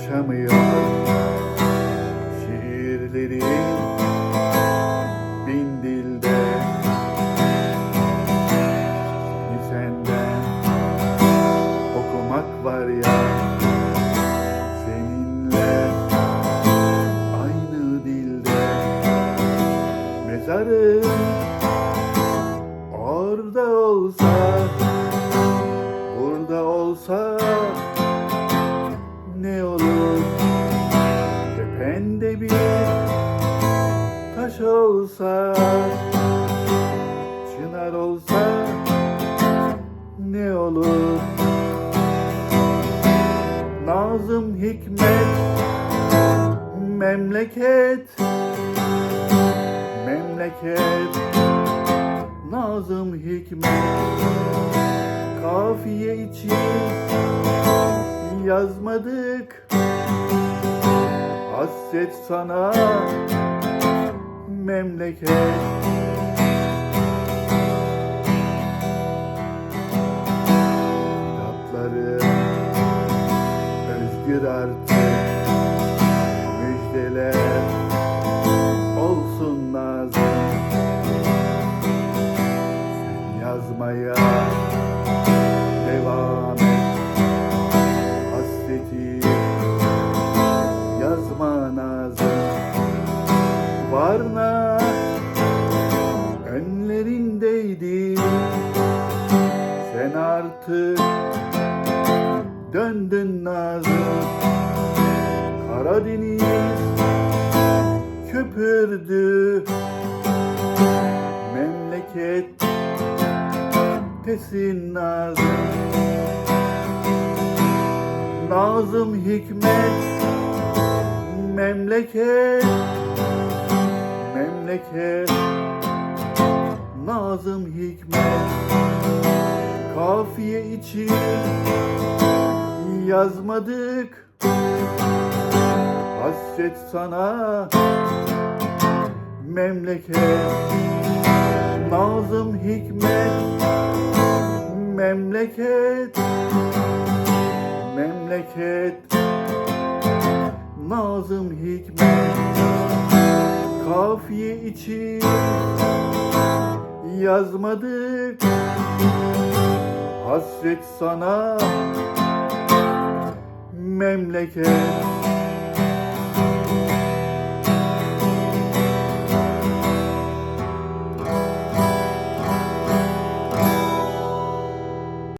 ulaşamıyorum Şiirleri bin dilde. Şimdi senden okumak var ya Seninle aynı dilde. Mezarım orada olsa Burada olsa olsa Çınar olsa ne olur? Nazım Hikmet Memleket Memleket. Nazım Hikmet Kafiye için yazmadık. Hasret sana memleket Kitapları özgür artık. Müjdeler olsun lazım Sen yazmaya Varna önlerindeydi. Sen artık döndün nazım Karadeniz köpürdü. Memleket tesin nazım Nazım Hikmet Memleket Memleket Nazım Hikmet Kafiye için yazmadık. Hasret sana memleket Nazım Hikmet Memleket Memleket Nazım Hikmet Kafiye için yazmadık. Hasret sana memleket